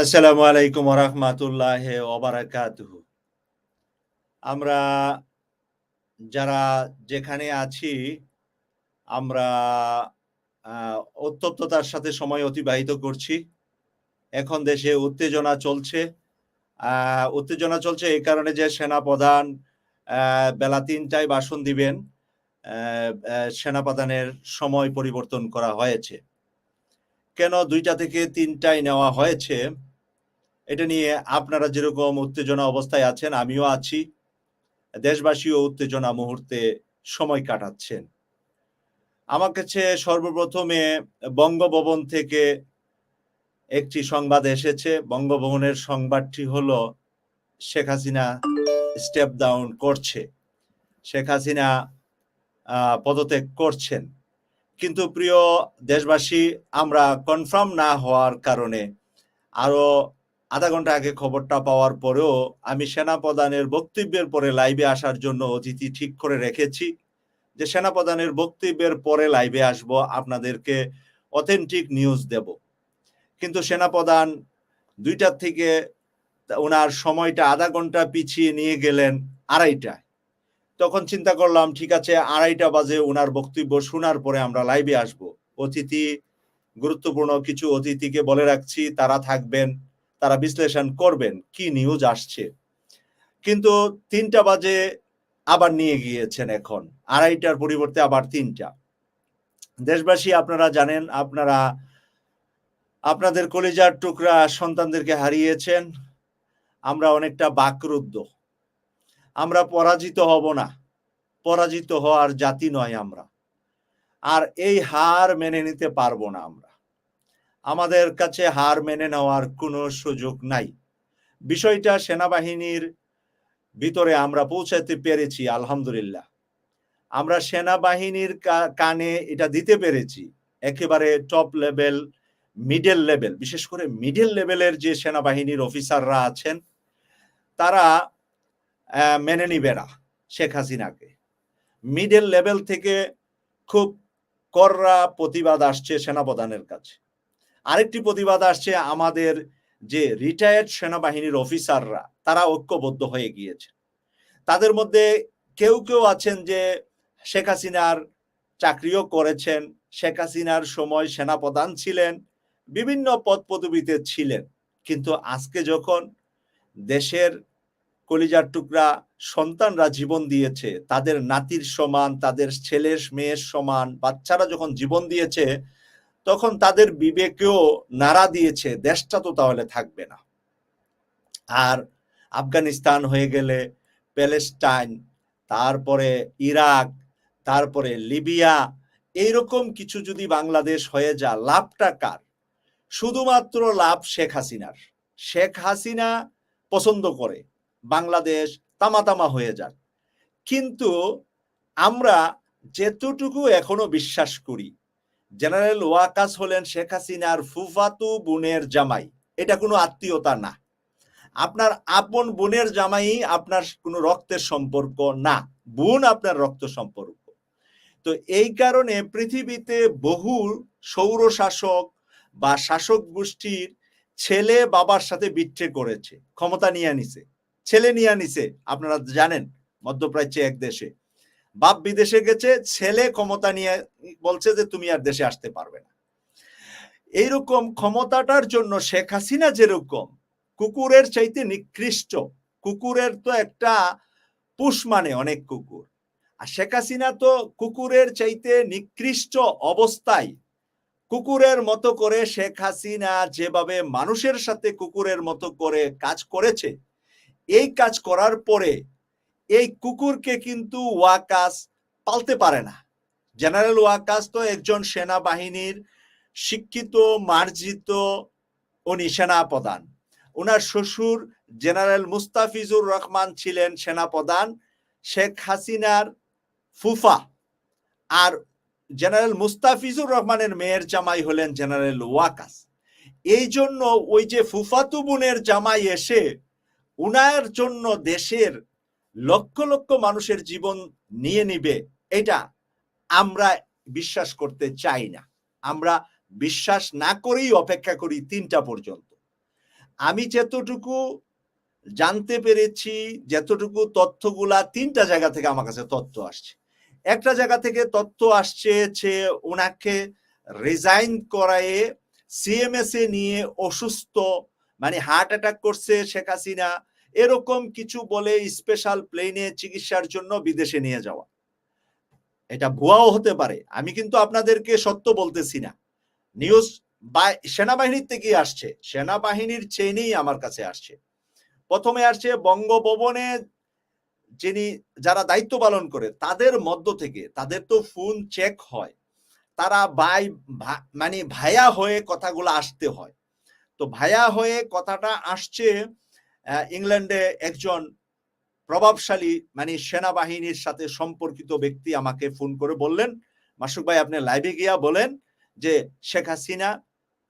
আসসালামু আলাইকুম রহমাতুল্লাহ ওবারাকাতুহ আমরা যারা যেখানে আছি, আমরা উত্তপ্ততার সাথে সময় অতিবাহিত করছি। এখন দেশে উত্তেজনা চলছে। উত্তেজনা চলছে এই কারণে যে সেনাপ্রধান বেলা তিনটায় ভাষণ দিবেন সেনাপ্রধানের সময় পরিবর্তন করা হয়েছে। কেন দুইটা থেকে তিনটায় নেওয়া হয়েছে? এটা নিয়ে আপনারা যেরকম উত্তেজনা অবস্থায় আছেন, আমিও আছি। দেশবাসীও উত্তেজনা মুহূর্তে সময় কাটাচ্ছেন। আমার কাছে সর্বপ্রথমে বঙ্গভবন থেকে একটি সংবাদ এসেছে। বঙ্গভবনের সংবাদটি হলো, শেখ হাসিনা স্টেপ ডাউন করছে। শেখ হাসিনা পদত্যাগ করছেন। কিন্তু প্রিয় দেশবাসী, আমরা কনফার্ম না হওয়ার কারণে আরও আধা ঘণ্টা আগে খবরটা পাওয়ার পরেও আমি সেনাপ্রধানের বক্তব্যের পরে লাইভে আসার জন্য অতিথি ঠিক করে রেখেছি যে সেনাপ্রধানের বক্তব্যের পরে লাইভে আসব, আপনাদেরকে অথেন্টিক নিউজ দেব। কিন্তু সেনাপ্রধান দুইটার থেকে ওনার সময়টা আধা ঘণ্টা পিছিয়ে নিয়ে গেলেন আড়াইটায়। তখন চিন্তা করলাম, ঠিক আছে, আড়াইটা বাজে ওনার বক্তব্য শোনার পরে আমরা লাইভে আসব। অতিথি, গুরুত্বপূর্ণ কিছু অতিথিকে বলে রাখছি, তারা থাকবেন। তারা বিশ্লেষণ করবেন কি নিউজ আসছে। কিন্তু তিনটা বাজে আবার নিয়ে গিয়েছেন এখন, আড়াইটার পরিবর্তে আবার তিনটা। দেশবাসী আপনারা জানেন, আপনারা, আপনাদের কলিজার টুকরা সন্তানদেরকে হারিয়েছেন, আমরা অনেকটা বাকরুদ্ধ। আমরা পরাজিত হব না, পরাজিত হওয়ার জাতি নয় আমরা। আর এই হার মেনে নিতে পারব না আমরা। আমাদের কাছে হার মেনে নেওয়ার কোনো সুযোগ নাই। বিষয়টা সেনাবাহিনীর ভিতরে আমরা পৌঁছাতে পেরেছি, আলহামদুলিল্লাহ। আমরা সেনাবাহিনীর কানে এটা দিতে পেরেছি, একেবারে টপ লেভেল মিডল লেভেল বিশেষ করে মিডল লেভেলের যে সেনাবাহিনীর অফিসাররা আছেন, তারা মেনে নিবে না শেখ হাসিনাকে। মিডল লেভেল থেকে খুব কররা প্রতিবাদ আসছে সেনাপ্রধানের কাছে। আরেকটি প্রতিবাদ আসছে আমাদের যে রিটায়ার্ড সেনাবাহিনীর অফিসাররা তারা ঐক্যবদ্ধ হয়ে গিয়েছে। তাদের মধ্যে কেউ কেউ আছেন যে শেখ হাসিনার চাকরিও করেছেন, শেখ হাসিনার সময় সেনাপ্রধান ছিলেন, বিভিন্ন পদ পদবিতে ছিলেন। কিন্তু আজকে যখন দেশের কলিজার টুকরা সন্তানরা জীবন দিয়েছে, তাদের নাতির সমান, তাদের ছেলের মেয়ের সমান, বাচ্চারা যখন জীবন দিয়েছে তখন তাদের বিবেকেও নাড়া দিয়েছে, দেশটা তো তাহলে থাকবে না। আর আফগানিস্তান হয়ে গেলে প্যালেস্টাইন, তারপরে ইরাক, তারপরে লিবিয়া, এইরকম কিছু যদি বাংলাদেশ হয়ে যা লাভটা কার? শুধুমাত্র লাভ শেখ হাসিনার। শেখ হাসিনা পছন্দ করে, বাংলাদেশ তামাতামা হয়ে যাক। কিন্তু আমরা যেতটুকু এখনও বিশ্বাস করি জেনারেল ওয়াকাস হলেন শেখ হাসিনার ফুফাতু বোনের জামাই। এটা কোনো আত্মীয়তা না। আপনার আপন বোনের জামাই আপনার কোনো রক্তের সম্পর্ক না। বোন আপনার রক্ত সম্পর্ক। তো এই কারণে পৃথিবীতে বহু সৌর শাসক বা শাসক গোষ্ঠীর ছেলে বাবার সাথে বিট্রে করেছে। ক্ষমতা নিয়ে নিছে ছেলে নিয়ে নিছে আপনারা জানেন, মধ্যপ্রাচ্যে এক দেশে। বাপ বিদেশে গেছে, ছেলে ক্ষমতা নিয়ে বলছে যে তুমি আর দেশে আসতে পারবে না। এইরকম ক্ষমতাটার জন্য শেখ হাসিনা যেরকম কুকুরের চাইতে নিকৃষ্ট, কুকুরের তো একটা পুষ মানে অনেক কুকুর। আর শেখ হাসিনা তো কুকুরের চাইতে নিকৃষ্ট অবস্থায় কুকুরের মতো করে শেখ হাসিনা যেভাবে মানুষের সাথে কুকুরের মতো করে কাজ করেছে, এই কাজ করার পরে এই কুকুরকে কিন্তু ওয়াকাস পালতে পারে না। জেনারেল ওয়াকাস তো একজন সেনাবাহিনীর শিক্ষিত, মার্জিত উনি সেনাপ্রধান ওনার শ্বশুর জেনারেল মুস্তাফিজুর রহমান ছিলেন সেনাপ্রধান শেখ হাসিনার ফুফা আর জেনারেল মুস্তাফিজুর রহমানের মেয়ের জামাই হলেন জেনারেল ওয়াকাস। এই জন্য ওই যে ফুফাতু বোনের জামাই এসে উনার জন্য দেশের লক্ষ লক্ষ মানুষের জীবন নিয়ে নিবে, এটা আমরা বিশ্বাস করতে চাই না। আমরা বিশ্বাস না করেই অপেক্ষা করি তিনটা পর্যন্ত। আমি যেতটুকু জানতে পেরেছি, যতটুকু তথ্যগুলা তিনটা জায়গা থেকে আমার কাছে তথ্য আসছে। একটা জায়গা থেকে তথ্য আসছে যে ওনাকে রিজাইন করায়ে সিএমএস এ নিয়ে অসুস্থ মানে হার্ট অ্যাটাক করছে শেখ হাসিনা। এরকম কিছু বলে স্পেশাল প্লেনে চিকিৎসার জন্য বিদেশে নিয়ে যাওয়া। এটা ভুয়াও হতে পারে। আমি কিন্তু আপনাদেরকে সত্য বলতেছি না। নিউজ সেনাবাহিনীর থেকে আসছে। সেনাবাহিনীর চেনেই আমার কাছে আসছে। প্রথমে আসছে বঙ্গভবনে যিনি, যারা দায়িত্ব পালন করে, তাদের মধ্য থেকে, তাদের তো ফোন চেক হয়। তারা ভাই মানে ভায়া হয়ে কথাগুলো আসতে হয়। তো ভায়া হয়ে কথাটা আসছে ইংল্যান্ডে একজন প্রভাবশালী মানে সেনাবাহিনীর সাথে সম্পর্কিত ব্যক্তি আমাকে ফোন করে বললেন, মাসুক ভাই, আপনি লাইভে গিয়া বলেন যে শেখ হাসিনা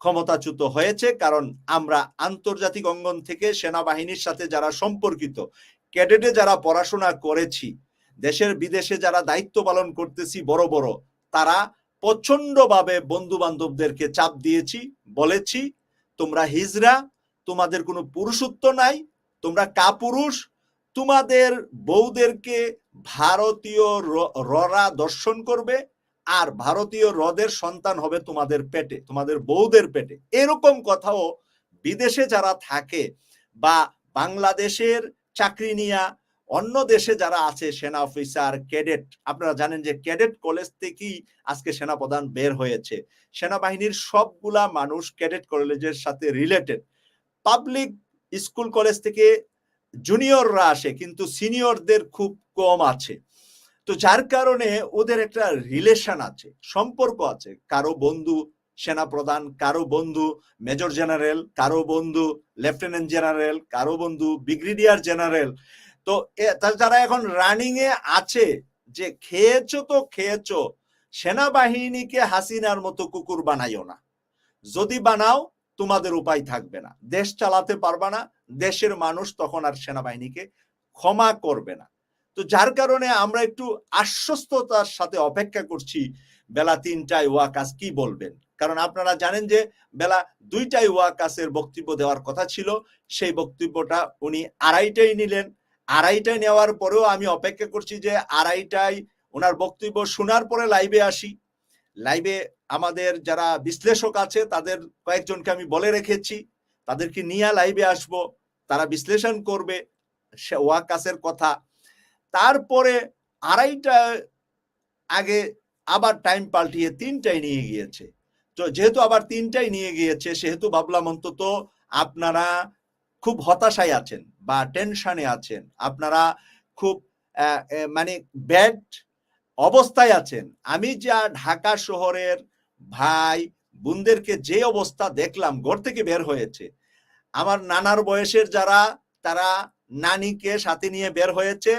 ক্ষমতাচ্যুত হয়েছে কারণ আমরা আন্তর্জাতিক অঙ্গন থেকে সেনাবাহিনীর সাথে যারা সম্পর্কিত, ক্যাডেটে যারা পড়াশোনা করেছি, দেশের বিদেশে যারা দায়িত্ব পালন করতেছি বড় বড়, তারা প্রচন্ডভাবে বন্ধু বান্ধবদেরকে চাপ দিয়েছি, বলেছি, তোমরা হিজরা তোমাদের কোনো পুরুষত্ব নাই, তোমরা কাপুরুষ। তোমাদের বউদেরকে ভারতীয় ররা দর্শন করবে, আর ভারতীয় হ্রদের সন্তান হবে তোমাদের পেটে, তোমাদের বউদের পেটে। এরকম কথাও বিদেশে যারা থাকে বা বাংলাদেশের চাকরি নিয়া অন্য দেশে যারা আছে সেনা অফিসার, ক্যাডেট, আপনারা জানেন যে ক্যাডেট কলেজ থেকেই আজকে সেনা প্রধান বের হয়েছে। সেনাবাহিনীর সবগুলা মানুষ ক্যাডেট কলেজের সাথে রিলেটেড। পাবলিক স্কুল কলেজ থেকে জুনিয়ররা আসে, কিন্তু সিনিয়রদের খুব কম আছে। তো যার কারণে ওদের একটা রিলেশন আছে, সম্পর্ক আছে। কারও বন্ধু সেনা প্রধান কারও বন্ধু মেজর জেনারেল কারও বন্ধু লেফটেন্যান্ট জেনারেল কারও বন্ধু ব্রিগেডিয়ার জেনারেল তো যারা এখন রানিং এ আছে, যে খেয়েছো তো খেয়েছো, সেনাবাহিনীকে হাসিনার মতো কুকুর বানাইও না। যদি বানাও তোমাদের উপায় থাকবে না। দেশ চালাতে পারবা না, দেশের মানুষ তখন আর সেনাবাহিনীকে ক্ষমা করবে না। তো যার কারণে আমরা একটু আশ্বস্ততার সাথে অপেক্ষা করছি বেলা তিনটায় ওয়াকাস কি বলবেন? কারণ আপনারা জানেন যে বেলা দুইটায় ওয়াকাসের বক্তব্য দেওয়ার কথা ছিল, সেই বক্তব্যটা উনি আড়াইটাই নিলেন। আড়াইটায় নেওয়ার পরেও আমি অপেক্ষা করছি যে আড়াইটায় ওনার বক্তব্য শোনার পরে লাইভে আসি। লাইভে আমাদের যারা বিশ্লেষক আছে, তাদের কয়েকজনকে আমি বলে রেখেছি। তাদেরকে নিয়ে লাইভে আসব। তারা বিশ্লেষণ করবে। ওয়াকাসের কথা। তারপরে আড়াইটা আগে আবার টাইম পাল্টিয়ে তিনটায় নিয়ে গিয়েছে। তো যেহেতু আবার তিনটায় নিয়ে গিয়েছে, সেহেতু ভাবলাম অন্তত আপনারা খুব হতাশায় আছেন বা টেনশনে আছেন। আপনারা খুব মানে ব্যাড অবস্থায় আছেন। আমি যা ঢাকা শহরের ভাই বোনদেরকে যে অবস্থা দেখলাম, ঘর থেকে বের হয়েছে। আমার নানার বয়সের যারা, তারা নানিকে সাথে নিয়ে বের হয়েছে।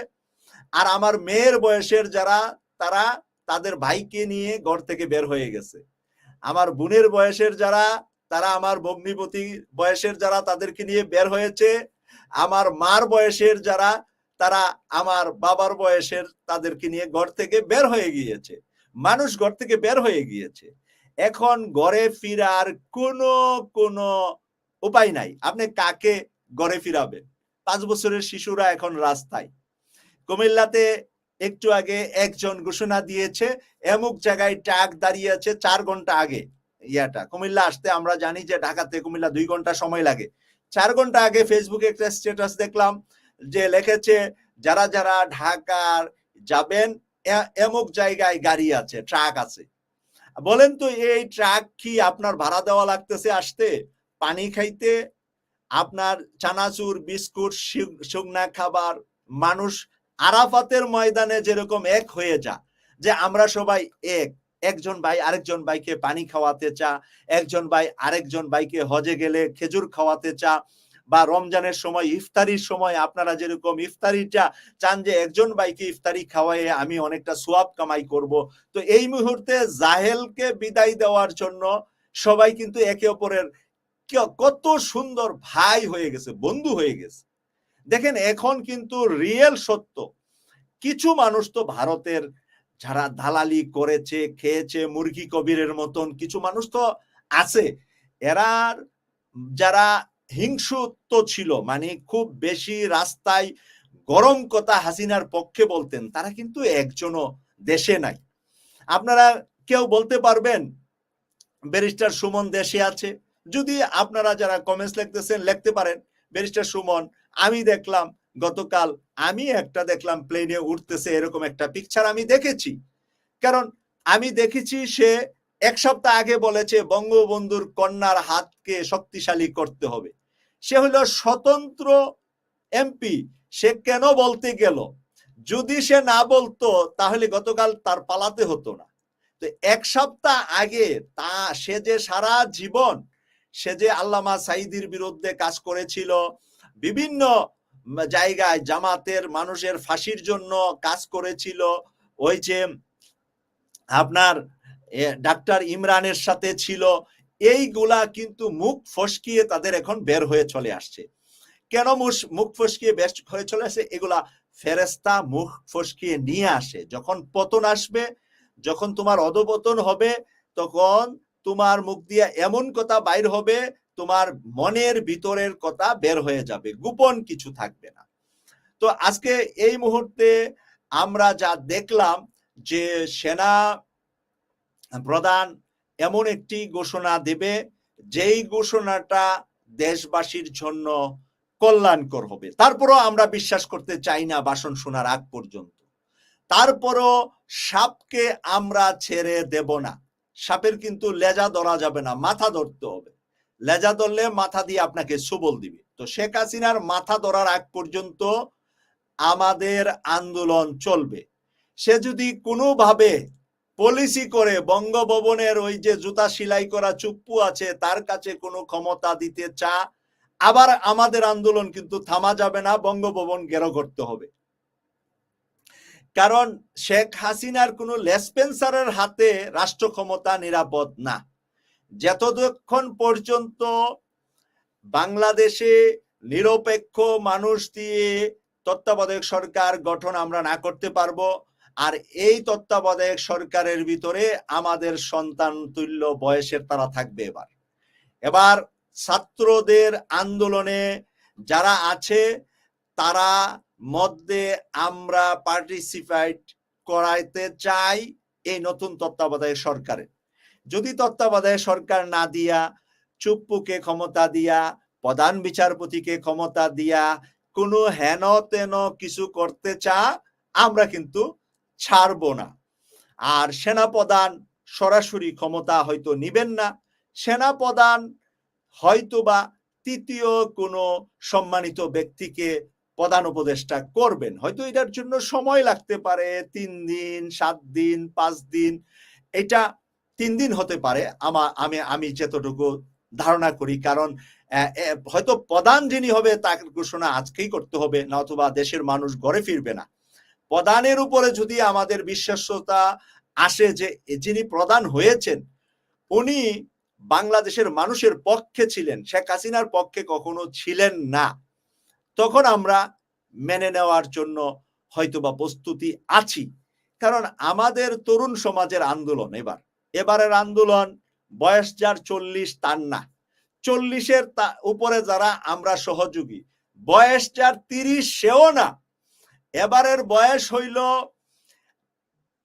আর আমার মেয়ের বয়সের যারা, তারা তাদের ভাইকে নিয়ে ঘর থেকে বের হয়ে গেছে। আমার বোনের বয়সের যারা, তারা আমার ভগ্নিপতি বয়সের যারা, তাদেরকে নিয়ে বের হয়েছে। আমার মার বয়সের যারা তারা আমার বাবার বয়সের তাদেরকে নিয়ে ঘর থেকে বের হয়ে গিয়েছে। মানুষ ঘর থেকে বের হয়ে গিয়েছে। এখন ঘরে ফিরার কোনো কোনো উপায় নাই। আপনি কাকে ঘরে ফিরাবেন? পাঁচ বছরের শিশুরা এখন রাস্তায়। কুমিল্লাতে একটু আগে একজন ঘোষণা দিয়েছে, এমুক জায়গায় ট্রাক দাঁড়িয়ে আছে চার ঘণ্টা আগে ইয়াটা। কুমিল্লা আসতে আমরা জানি যে ঢাকাতে কুমিল্লা দুই ঘণ্টা সময় লাগে। চার ঘণ্টা আগে ফেসবুকে একটা স্ট্যাটাস দেখলাম যে লেখেছে, যারা যারা ঢাকার যাবেন এমুক জায়গায় গাড়ি আছে, ট্রাক আছে। বলেন তো, এই ট্রাক কি আপনার ভাড়া দেওয়া লাগতেছে আসতে? পানি খাইতে? আপনার চানাচুর, বিস্কুট শুকনা খাবার? মানুষ আরাফাতের ময়দানে যেরকম এক হয়ে যা, যে আমরা সবাই এক। একজন ভাই আরেকজন ভাইকে পানি খাওয়াতে চা, একজন ভাই আরেকজন ভাইকে হজে গেলে খেজুর খাওয়াতে চা বা রমজানের সময়, ইফতারির সময় আপনারা যেরকম ইফতারিটা চান যে একজন ভাইকে ইফতারি খাওয়াইয়ে আমি অনেকটা সোয়াব কামাই করব। তো এই মুহূর্তে জাহেলকে বিদায় দেওয়ার জন্য সবাই কিন্তু একে অপরের কত সুন্দর ভাই হয়ে গেছে, বন্ধু হয়ে গেছে। দেখেন এখন কিন্তু রিয়েল সত্য, কিছু মানুষ তো ভারতের যারা দালালি করেছে, খেয়েছে, মুরগি কবিরের মতন কিছু মানুষ তো আছে। এরা যারা হিংসুত্ব ছিল মানে খুব বেশি রাস্তায় গরম কথা হাসিনার পক্ষে বলতেন, তারা কিন্তু একজনও দেশে নাই। আপনারা কেউ বলতে পারবেন, ব্যারিস্টার সুমন দেশে আছে। যদি আপনারা যারা কমেন্টস লিখতেছেন, লিখতে পারেন, ব্যারিস্টার সুমন, আমি দেখলাম গতকাল আমি একটা দেখলাম প্লেনে উঠতেছে এরকম একটা পিকচার আমি দেখেছি। কারণ আমি দেখেছি সে এক সপ্তাহ আগে বলেছে, বঙ্গবন্ধুর কন্যার হাতকে শক্তিশালী করতে হবে। সে হলো স্বতন্ত্র এমপি। সে কেন বলতে গেল? যদি সে না বলতো, তাহলে গতকাল তার পালাতে হতো না। তো এক সপ্তাহ আগে তা, সে যে সারা জীবন, সে যে আল্লামা সাইদির বিরুদ্ধে কাজ করেছিল, বিভিন্ন জায়গায় জামাতের মানুষের ফাঁসির জন্য কাজ করেছিল, ওই যে আপনার ডাক্তার ইমরানের সাথে ছিল এইগুলা কিন্তু মুখ ফসকিয়ে তাদের এখন বের হয়ে চলে আসছে। কেন মুখ ফসকিয়ে বের হয়ে চলে আসে? এগুলা ফেরেস্তা মুখ ফসকিয়ে নিয়ে আসে। যখন পতন আসবে, যখন তোমার অধপতন হবে, তখন তোমার মুখ দিয়ে এমন কথা বাইর হবে, তোমার মনের ভিতরের কথা বের হয়ে যাবে। গোপন কিছু থাকবে না। তো আজকে এই মুহূর্তে আমরা যা দেখলাম যে সেনা প্রধান এমন একটি ঘোষণা দেবে, যেই ঘোষণাটা দেশবাসীর জন্য কল্যাণকর হবে। তারপরও আমরা বিশ্বাস করতে চাই না বাসন শোনার আগ পর্যন্ত। তারপরও সাপকে আমরা ছেড়ে দেব না। সাপের কিন্তু লেজা ধরা যাবে না, মাথা ধরতে হবে। লেজা ধরলে মাথা দিয়ে আপনাকে সুবল দিবে। তো শেখ হাসিনার মাথা ধরার আগ পর্যন্ত আমাদের আন্দোলন চলবে। সে যদি কোনোভাবে পলিসি করে বঙ্গভবনের ওই যে জুতা সেলাই করা চুপ্পু আছে, তার কাছে কোনো ক্ষমতা দিতে চা, আবার আমাদের আন্দোলন কিন্তু থামা যাবে না, বঙ্গভবন গেরো করতে হবে। কারণ শেখ হাসিনার কোনো লেসপেন্সারের হাতে রাষ্ট্র ক্ষমতা নিরাপদ না। যতক্ষণ পর্যন্ত বাংলাদেশে নিরপেক্ষ মানুষ দিয়ে তত্ত্বাবধায়ক সরকার গঠন আমরা না করতে পারব আর এই তত্ত্বাবধায়ক সরকারের ভিতরে আমাদের সন্তান তুল্য বয়সের তারা থাকবে এবার। এবার ছাত্রদের আন্দোলনে যারা আছে, তারা মধ্যে আমরা পার্টিসিপেট করাইতে চাই এই নতুন তত্ত্বাবধায়ক সরকারের। যদি তত্ত্বাবধায়ক সরকার না দিয়া, চুপ্পুকে ক্ষমতা দিয়া, প্রধান বিচারপতিকে ক্ষমতা দিয়া কোনো হেন তেন কিছু করতে চা আমরা কিন্তু ছাড়ব না। আর সেনাপ্রধান সরাসরি ক্ষমতা হয়তো নিবেন না। সেনাপ্রধান হয়তোবা তৃতীয় কোনো সম্মানিত ব্যক্তিকে প্রধান উপদেষ্টা করবেন। হয়তো এটার জন্য সময় লাগতে পারে, তিন দিন, সাত দিন, পাঁচ দিন। এটা তিন দিন হতে পারে আমার আমি আমি যতটুকু ধারণা করি। কারণ হয়তো প্রধান যিনি হবে, তার ঘোষণা আজকেই করতে হবে না অথবা দেশের মানুষ ঘরে ফিরবে না। প্রধানের উপরে যদি আমাদের বিশ্বাসতা আসে যে যিনি প্রদান হয়েছেন, উনি বাংলাদেশের মানুষের পক্ষে ছিলেন, শেখ হাসিনার পক্ষে কখনো ছিলেন না। তখন আমরা মেনে নেওয়ার জন্য হয়তোবা প্রস্তুতি আছি। কারণ আমাদের তরুণ সমাজের আন্দোলন এবার। এবারের আন্দোলন বয়স যার চল্লিশ, তার না। চল্লিশের উপরে যারা আমরা সহযোগী, বয়স যার তিরিশ, সেও না। এবারের বয়স হইল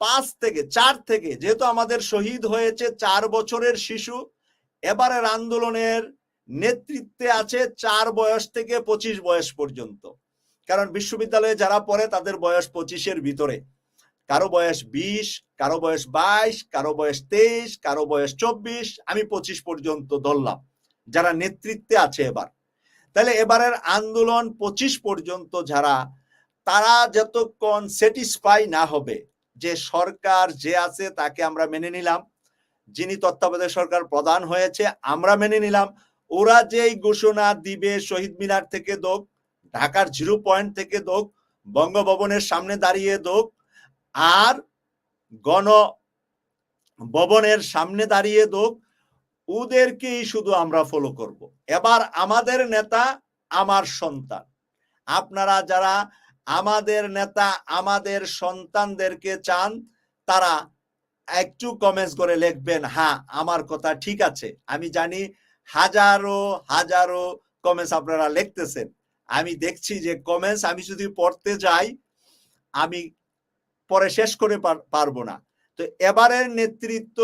পাঁচ থেকে, চার থেকে। যেহেতু আমাদের শহীদ হয়েছে চার বছরের শিশু, এবারের আন্দোলনের নেতৃত্বে আছে চার বয়স থেকে পঁচিশ বয়স পর্যন্ত। কারণ বিশ্ববিদ্যালয়ে যারা পড়ে তাদের বয়স পঁচিশের ভিতরে। কারও বয়স বিশ, কারও বয়স বাইশ, কারও বয়স তেইশ, কারও বয়স চব্বিশ, আমি পঁচিশ পর্যন্ত ধরলাম, যারা নেতৃত্বে আছে এবার। তাহলে এবারের আন্দোলন পঁচিশ পর্যন্ত যারা তারা যতক্ষণ স্যাটিসফাই না হবে, যে সরকার যে আছে তাকে আমরা মেনে নিলাম, যিনি তত্ত্বাবধায়ক সরকার প্রধান হয়েছে, আমরা মেনে নিলাম ওরা যেই ঘোষণা দিবে শহীদ মিনার থেকে দোক, ঢাকার জিরো পয়েন্ট থেকে দোক, বঙ্গভবনের সামনে দাঁড়িয়ে দোক, আর গণ ভবনের সামনে দাঁড়িয়ে দোক, ওদেরকেই শুধু আমরা ফলো করব। এবার আমাদের নেতা, আমার সন্তান আপনারা যারা আমাদের নেতা, আমাদের সন্তানদেরকে চান, তারা একটু কমেন্টস করে লিখবেন হ্যাঁ আমার কথা ঠিক আছে। আমি জানি হাজারো হাজারো কমেন্টস আপনারা লিখতেছেন। আমি দেখছি যে কমেন্টস আমি যদি পড়তে যাই, আমি পরে শেষ করে পারব না। তো এবারের নেতৃত্ব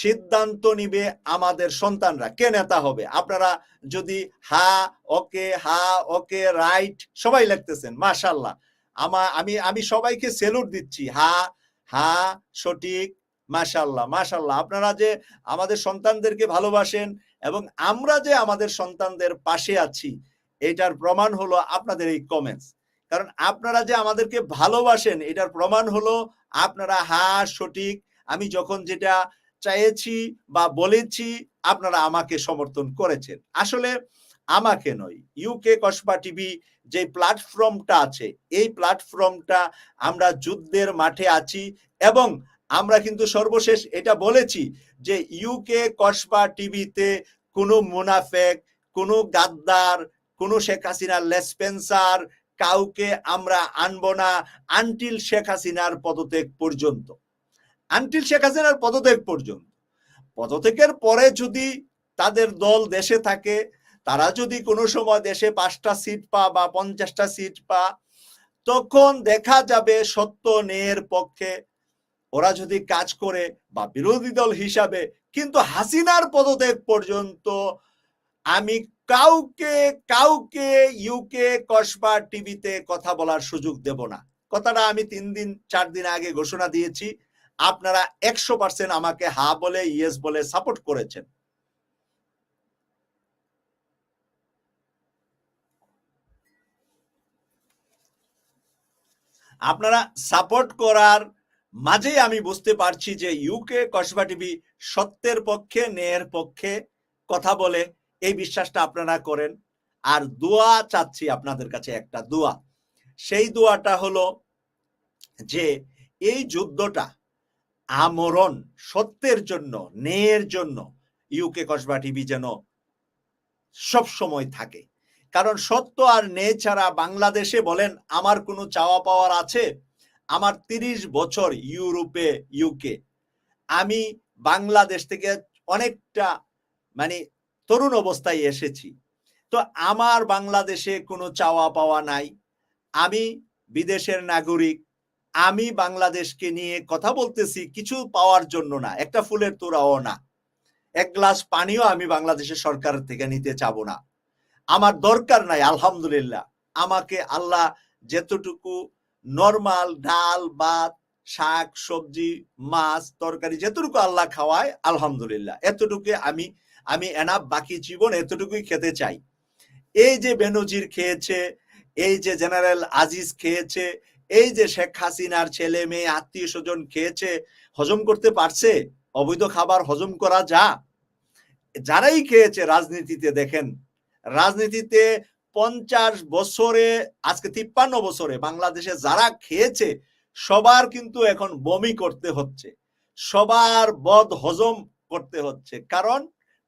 সিদ্ধান্ত নিবে আমাদের সন্তানরা। কে নেতা হবে? আপনারা যদি হা, ওকে হা, ওকে, রাইট সবাই লিখতেছেন মাশাল্লাহ আমা, আমি আমি সবাইকে সেলুট দিচ্ছি, হা হা, সঠিক মাশাল্লাহ মাশাল্লাহ আপনারা যে আমাদের সন্তানদেরকে ভালোবাসেন এবং আমরা যে আমাদের সন্তানদের পাশে আছি, এটার প্রমাণ হলো আপনাদের এই কমেন্টস কারণ আপনারা যে আমাদেরকে ভালোবাসেন, এটার প্রমাণ হলো আপনারা হা, সঠিক, আমি যখন যেটা চাইছি বা বলেছি, আপনারা আমাকে সমর্থন করেছেন। আসলে আমাকে নয় ইউকে কসবা টিভি যে প্ল্যাটফর্মটা আছে, এই প্ল্যাটফর্মটা আমরা যুদ্ধের মাঠে আছি এবং আমরা কিন্তু সর্বশেষ এটা বলেছি যে ইউকে কসবা টিভিতে কোনো মুনাফেক, কোনো গাদ্দার, কোনো শেখ হাসিনার লেসপেন্সার কাউকে আমরা আনব না আনটিল শেখ হাসিনার পদত্যাগ পর্যন্ত। আনটিল শেখ হাসিনার পদত্যাগ পর্যন্ত। পদত্যাগের পরে যদি তাদের দল দেশে থাকে, তারা যদি কোনো সময় দেশে পাঁচটা সিট পা বা পঞ্চাশটা সিট পা, তখন দেখা যাবে সত্য ন্যায়ের পক্ষে ওরা যদি কাজ করে বা বিরোধী দল হিসাবে, কিন্তু হাসিনার পদত্যাগ পর্যন্ত আমি কাউকে কাউকে ইউকে কসবা টিভিতে কথা বলার সুযোগ দেব না। কথাটা আমি তিন দিন, চার দিন আগে ঘোষণা দিয়েছি। আপনারা একশো পার্সেন্ট আমাকে হা বলে ইয়েস বলে সাপোর্ট করেছেন। আপনারা সাপোর্ট করার মাঝেই আমি বুঝতে পারছি যে ইউকে কসবা টিভি সত্যের পক্ষে, ন্যায়ের পক্ষে কথা বলে এই বিশ্বাসটা আপনারা করেন। আর দোয়া চাচ্ছি আপনাদের কাছে একটা দোয়া। সেই দোয়াটা হলো যে, এই যুদ্ধটা আমরণ, সত্যের জন্য, ন্যায়ের জন্য ইউকে কসবা টিভি যেন সব সময় থাকে। কারণ সত্য আর ন্যায় ছাড়া বাংলাদেশে বলেন, আমার কোনো চাওয়া পাওয়ার আছে? আমার তিরিশ বছর ইউরোপে, ইউকে। আমি বাংলাদেশ থেকে অনেকটা মানে তরুণ অবস্থায় এসেছি। তো আমার বাংলাদেশে কোনো চাওয়া পাওয়া নাই। আমি বিদেশের নাগরিক। আমি বাংলাদেশকে নিয়ে কথা বলতেছি কিছু পাওয়ার জন্য না। একটা ফুলের তোরাও না। এক গ্লাস পানিও আমি বাংলাদেশের সরকার থেকে নিতে চাব না। আমার দরকার নাই, আলহামদুলিল্লাহ। আমাকে আল্লাহ যেতটুকু নর্মাল ডাল, ভাত, শাক, সবজি, মাছ, তরকারি যেতটুকু আল্লাহ খাওয়ায়, আলহামদুলিল্লাহ। এতটুকু আমি আমি এনাফ বাকি জীবন এতটুকুই খেতে চাই। এই যে বেনজির খেয়েছে, এই যে জেনারেল আজিজ খেয়েছে, এই যে শেখ হাসিনার ছেলে মেয়ে আত্মীয় স্বজন খেয়েছে, হজম করতে পারছে? অবৈধ খাবার হজম করা যা। যারাই খেয়েছে রাজনীতিতে দেখেন, রাজনীতিতে পঞ্চাশ বছরে, আজকে তিপ্পান্ন বছরে বাংলাদেশে যারা খেয়েছে, সবার কিন্তু এখন বমি করতে হচ্ছে, সবার বদ হজম করতে হচ্ছে। কারণ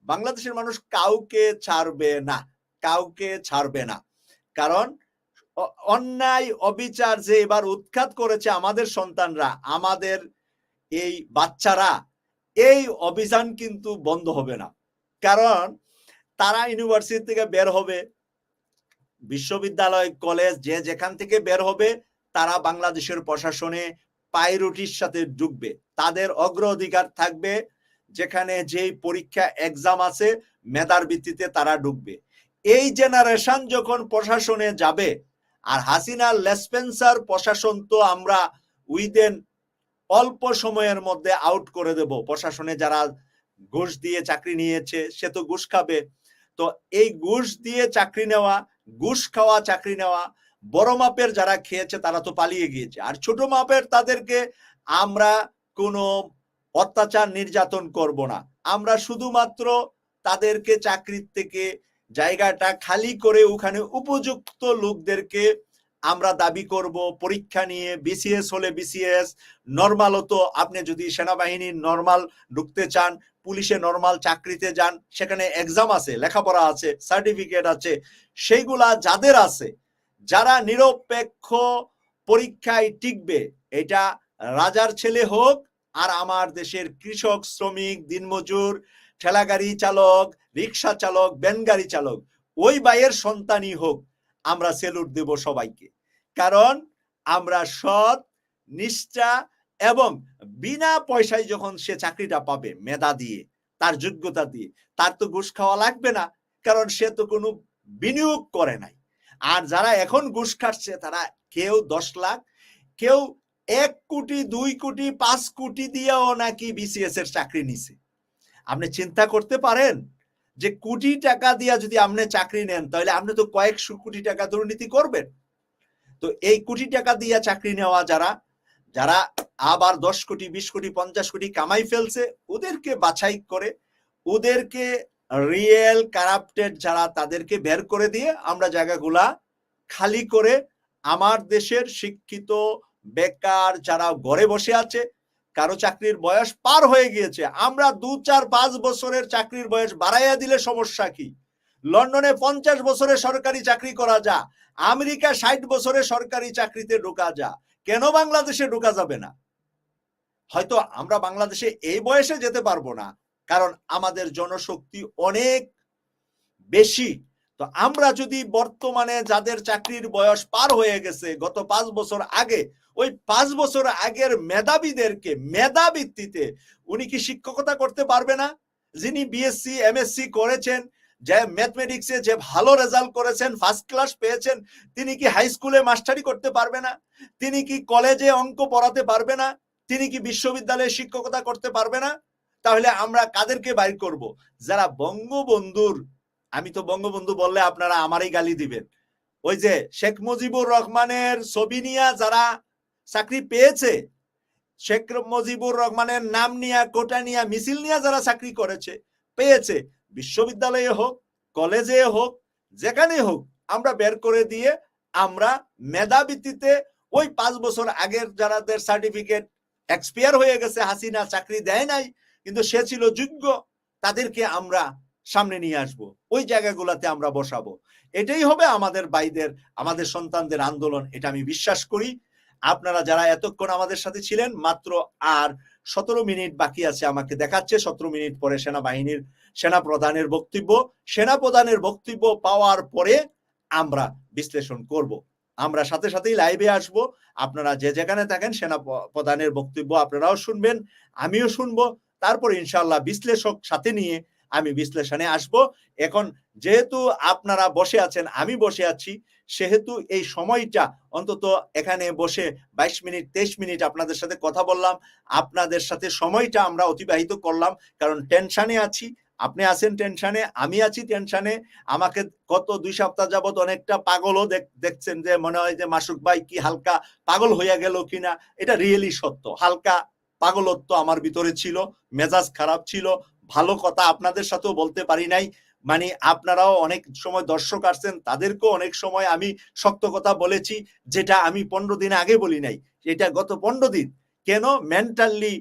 বাংলাদেশের মানুষ কাউকে ছাড়বে না, কাউকে ছাড়বে না। কারণ অন্যায়, অবিচার যে এবার উৎখাত করেছে আমাদের সন্তানরা, আমাদের এই বাচ্চারা, এই অভিযান কিন্তু বন্ধ হবে না। কারণ তারা ইউনিভার্সিটি থেকে বের হবে, বিশ্ববিদ্যালয়, কলেজ যে যেখান থেকে বের হবে, তারা বাংলাদেশের প্রশাসনে পাইরুটির সাথে ঢুকবে তাদের অগ্রাধিকার থাকবে যেখানে যেই পরীক্ষা এক্সাম আছে, মেধার ভিত্তিতে তারা ঢুকবে। এই জেনারেশন যখন প্রশাসনে যাবে, আর হাসিনা লেসপেন্সার প্রশাসন তো আমরা উইদেন অল্প সময়ের মধ্যে আউট করে দেব। প্রশাসনে যারা ঘুষ দিয়ে চাকরি নিয়েছে, সে তো ঘুষ খাবে। তো এই ঘুষ দিয়ে চাকরি নেওয়া, ঘুষ খাওয়া, চাকরি নেওয়া, বড় মাপের যারা খেয়েছে তারা তো পালিয়ে গিয়েছে। আর ছোট মাপের তাদেরকে আমরা কোনো অত্যাচার নির্যাতন করব না। আমরা শুধুমাত্র তাদেরকে চাকরির থেকে জায়গাটা খালি করে ওখানে উপযুক্ত লোকদেরকে আমরা দাবি করব, পরীক্ষা নিয়ে বিসিএস হলে বিসিএস নর্মাল হতো। আপনি যদি সেনাবাহিনীর নর্মাল ঢুকতে চান, পুলিশে নর্মাল চাকরিতে যান, সেখানে এক্সাম আছে, লেখাপড়া আছে সার্টিফিকেট আছে, সেইগুলা যাদের আছে, যারা নিরপেক্ষ পরীক্ষায় টিকবে, এটা রাজার ছেলে হোক আর আমার দেশের কৃষক, শ্রমিক, দিনমজুর, ঠেলাগাড়ি চালক, রিক্সা চালক ব্যান গাড়ি চালক, ওই বাইয়ের সন্তানই হোক, আমরা সেলুট দেব সবাইকে। কারণ আমরা সৎ, নিষ্ঠা এবং বিনা পয়সায় যখন সে চাকরিটা পাবে মেধা দিয়ে, তার যোগ্যতা দিয়ে, তার তো ঘুষ খাওয়া লাগবে না, কারণ সে তো কোনো বিনিয়োগ করে নাই। আর যারা এখন ঘুষ খাচ্ছে তারা কেউ দশ লাখ, কেউ এক কোটি, দুই কোটি, পাঁচ কোটি দিয়েও নাকি বিসিএস এর চাকরি নিছে। আপনি চিন্তা করতে পারেন যে কোটি টাকা দিয়া যদি আপনি চাকরি নেন, তাহলে আপনি তো কয়েকশো কোটি টাকা দুর্নীতি করবেন। তো এই কোটি টাকা দিয়া চাকরি নেওয়া যারা যারা আবার দশ কোটি, বিশ কোটি, পঞ্চাশ কোটি কামাই ফেলছে, ওদেরকে বাছাই করে, ওদেরকে রিয়েল কারাপ্টেড যারা, তাদেরকে বের করে দিয়ে আমরা জায়গাগুলা খালি করে আমার দেশের শিক্ষিত বেকার যারা ঘরে বসে আছে, কারও চাকরির বয়স পার হয়ে গিয়েছে, আমরা দু, চার, পাঁচ বছরের চাকরির বয়স বাড়াইয়া দিলে সমস্যা কি? লন্ডনে পঞ্চাশ বছরে সরকারি চাকরি করা যা, আমেরিকা ষাট বছরে সরকারি চাকরিতে ঢোকা যা, কেন বাংলাদেশে ঢোকা যাবে না? হয়তো আমরা বাংলাদেশে এই বয়সে যেতে পারব না, কারণ আমাদের জনশক্তি অনেক বেশি। তো আমরা যদি বর্তমানে যাদের চাকরির বয়স পার হয়ে গেছে, গত পাঁচ বছর আগে ওই পাঁচ বছর আগের মেধাবীদেরকে মেধা ভিত্তিতে উনি কি শিক্ষকতা করতে পারবে না? যিনি বিএসসি এমএসসি করেছেন, যে ম্যাথমেটিক্সে যে ভালো রেজাল্ট করেছেন ফার্স্ট ক্লাস পেয়েছেন, তিনি কি হাই স্কুলে মাস্টারি করতে পারবে না? তিনি কি কলেজে অঙ্ক পড়াতে পারবে না? তিনি কি বিশ্ববিদ্যালয়ে শিক্ষকতা করতে পারবে না? তাহলে আমরা কাদেরকে বাইর করব? যারা বঙ্গবন্ধুর, আমি তো বঙ্গবন্ধু বললে আপনারা আমারই গালি দিবেন। ওই যে শেখ মুজিবুর রহমানের ছবি নিয়ে যারা চাকরি পেয়েছে? শেখ মুজিবুর রহমানের নাম নিয়ে, কোটা নিয়ে, মিছিল নিয়ে যারা চাকরি করেছে, পেয়েছে। বিশ্ববিদ্যালয়ে হোক, কলেজে হোক, যেখানে হোক, আমরা বের করে দিয়ে আমরা মেধা ভিত্তিতে ওই পাঁচ বছর আগের যারাদের সার্টিফিকেট এক্সপায়ার হয়ে গেছে, হাসিনা চাকরি দেয় নাই, কিন্তু সে ছিল যোগ্য, তাদেরকে আমরা সামনে নিয়ে আসব। ওই জায়গাগুলোতে আমরা বসাবো। এটাই হবে আমাদের বাইদের আমাদের সন্তানদের আন্দোলন, এটা আমি বিশ্বাস করি। আপনারা যারা এতক্ষণ আমাদের সাথে ছিলেন, মাত্র আর সতেরো মিনিট বাকি আছে আমাকে দেখাচ্ছে। সতেরো মিনিট পরে সেনাবাহিনীর সেনা প্রধানের বক্তব্য। সেনা প্রধানের বক্তব্য পাওয়ার পরে আমরা বিশ্লেষণ করব। আমরা সাথে সাথেই লাইভে আসব। আপনারা যে যেখানে থাকেন সেনা প্রধানের বক্তব্য আপনারাও শুনবেন, আমিও শুনব। তারপর ইনশাল্লাহ বিশ্লেষক সাথে নিয়ে আমি বিশ্লেষণে আসব। এখন যেহেতু আপনারা বসে আছেন, আমি বসে আছি সেহেতু এই সময়টা অন্তত এখানে বসে বাইশ মিনিট, তেইশ মিনিট আপনাদের সাথে কথা বললাম। আপনাদের সাথে সময়টা আমরা অতিবাহিত করলাম, কারণ টেনশনে আছি। আপনি আছেন টেনশনে, আমি আছি টেনশনে। আমাকে গত দুই সপ্তাহ যাবত অনেকটা পাগলও দেখছেন যে মনে হয় যে, মাসুক ভাই, কি হালকা পাগল হইয়া গেল কিনা? এটা রিয়েলি সত্য। হালকা পাগলত্ব আমার ভিতরে ছিল, মেজাজ খারাপ ছিল। ভালো কথা আপনাদের সাথেও বলতে পারি নাই। মানে আপনারাও অনেক সময় দর্শক আসছেন, তাদেরকেও অনেক সময় আমি শক্ত কথা বলেছি, যেটা আমি পনেরো দিন আগে বলি নাই। এটা গত পনেরো দিন। কেন? মেন্টালি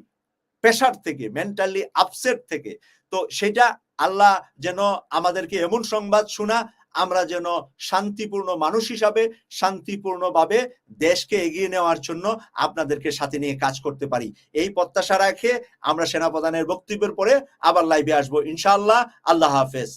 প্রেশার থেকে মেন্টালি আপসেট থেকে। তো সেটা আল্লাহ যেন আমাদেরকে এমন সংবাদ শোনা, আমরা যেন শান্তিপূর্ণ মানুষ হিসাবে, শান্তিপূর্ণভাবে দেশকে এগিয়ে নেওয়ার জন্য আপনাদেরকে সাথে নিয়ে কাজ করতে পারি। এই প্রত্যাশা রাখে আমরা সেনাপ্রধানের বক্তব্যের পরে আবার লাইভে আসব। ইনশাআল্লাহ, আল্লাহ হাফেজ।